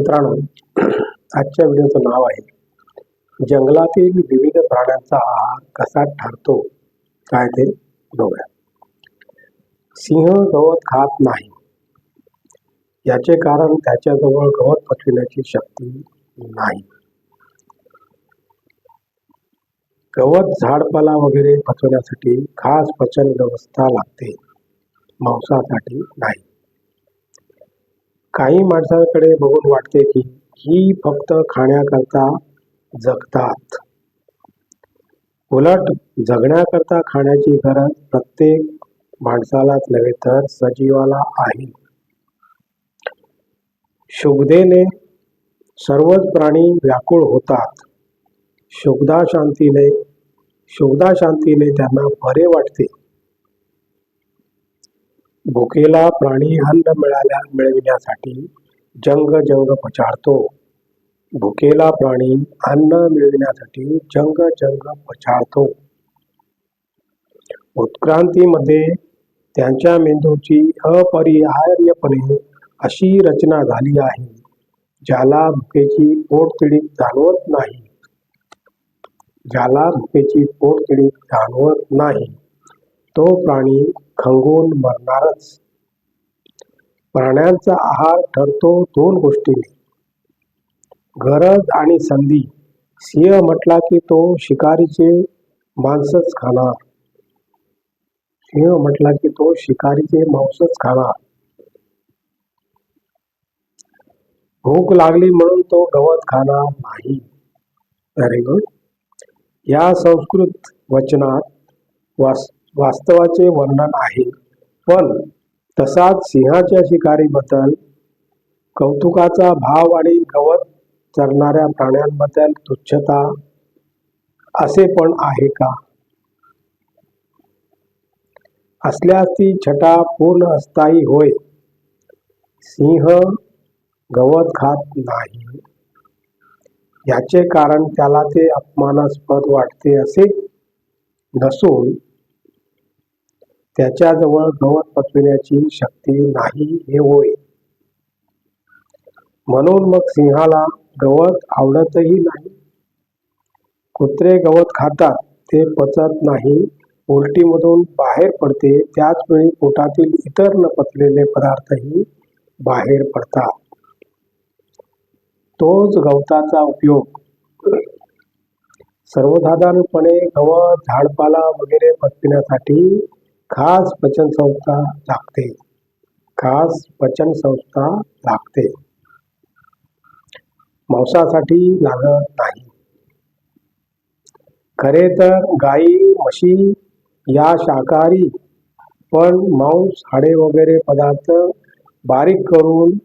मित्रांनो आजच्या व्हिडिओचं नाव आहे जंगलातील विविध प्राण्यांचा आहार कसा ठरतो? काय ते बघूया. सिंह गवत खात नाही. याचे कारण त्याच्याजवळ गवत पचविण्याची शक्ती नाही. गवत झाडपाला वगैरे पचवण्यासाठी खास पचन व्यवस्था लागते मांसासाठी नाही. काही माणसांकडे बघून वाटते की ही फक्त खाण्याकरता जगतात. उलट जगण्याकरता खाण्याची गरज प्रत्येक माणसालाच नव्हे तर सजीवाला आहे. शुभदेने सर्वच प्राणी व्याकुळ होतात. शुभदा शांतीने शुभदा शांतीने त्यांना बरे वाटते. भुकेला प्राणी अन्न मिळाल्या मिळविण्यासाठी जंग जंग पचारतो भुकेला प्राणी अन्न मिळविण्यासाठी जंग जंग पछाडतो. उत्क्रांतीमध्ये त्यांच्या मेंदूची अपरिहार्यपणे अशी रचना झाली आहे ज्याला भुकेची पोटतिडीक जाणवत नाही. ज्याला भुकेची पोटतिडीक जाणवत नाही तो प्राणी खंगून मरणारच. प्राण्यांचा आहार ठरतो दोन गोष्टींनी. गरज आणि संधी. सिंह म्हटला की तो शिकारीचे मांसच खाणार. सिंह म्हटला की तो शिकारीचे मांसच खाणार. भूक लागली म्हणून तो गवत खाणार नाही. व्हेरी गुड या संस्कृत वचनात वास वास्तवाचे वर्णन आहे. पण तसाच सिंहाच्या शिकारीबद्दल कौतुकाचा भाव आणि गवत चरणाऱ्या प्राण्यांबद्दल तुच्छता असे पण आहे का? असल्यास ती छटा पूर्ण अस्थायी होय. सिंह गवत खात नाही. याचे कारण त्याला ते अपमानास्पद वाटते असे नसून त्याच्याजवळ गवत पचविण्याची शक्ती नाही हे होय. म्हणून मग सिंहाला गवत आवडतही नाही. कुत्रे गवत खातात ते पचत नाही. उलटीमधून बाहेर पडते त्याच वेळी पोटातील इतर न पचलेले पदार्थही बाहेर पडतात. तोच गवताचा उपयोग. सर्वसाधारणपणे गवत झाडपाला वगैरे पचविण्यासाठी खास पचन संस्था लागते. खास पचन संस्था लागते. मांसासाठी लागत नाही. खरे तर गाई म्हशी या शाकाहारी पण मांस हाडे वगैरे पदार्थ बारीक करून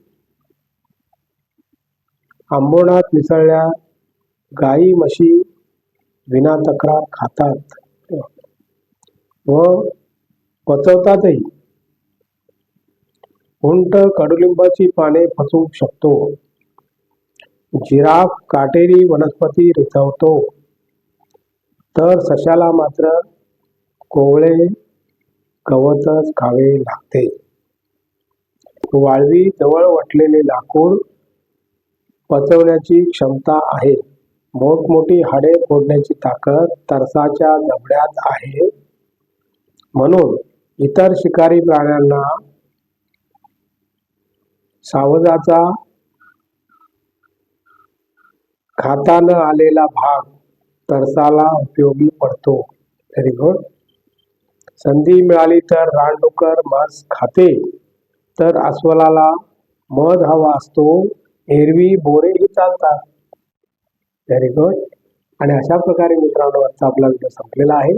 आंबोणात मिसळल्या गाई म्हशी विना तक्रार खातात. व पचवतातही. उंट कडुलिंबाची पाने पचवू शकतो. जिराफ काटेरी वनस्पती रिचवतो तर सशाला मात्र कोवळे गवतच खावे लागते. वाळवी जवळ वटलेले लाकूड पचवण्याची क्षमता आहे. मोठमोठी हाडे फोडण्याची ताकद तरसाच्या जबड्यात आहे. म्हणून इतर शिकारी प्राण्यांना सावजाचा खाता न आलेला भाग तरसाला उपयोगी पडतो. व्हेरी गुड संधी मिळाली तर रानडुकर मांस खाते. तर अस्वलाला मध हवा असतो. एरवी बोरेही चालतात. व्हेरी गुड आणि अशा प्रकारे मित्रांनो आजचा आपला व्हिडिओ संपलेला आहे.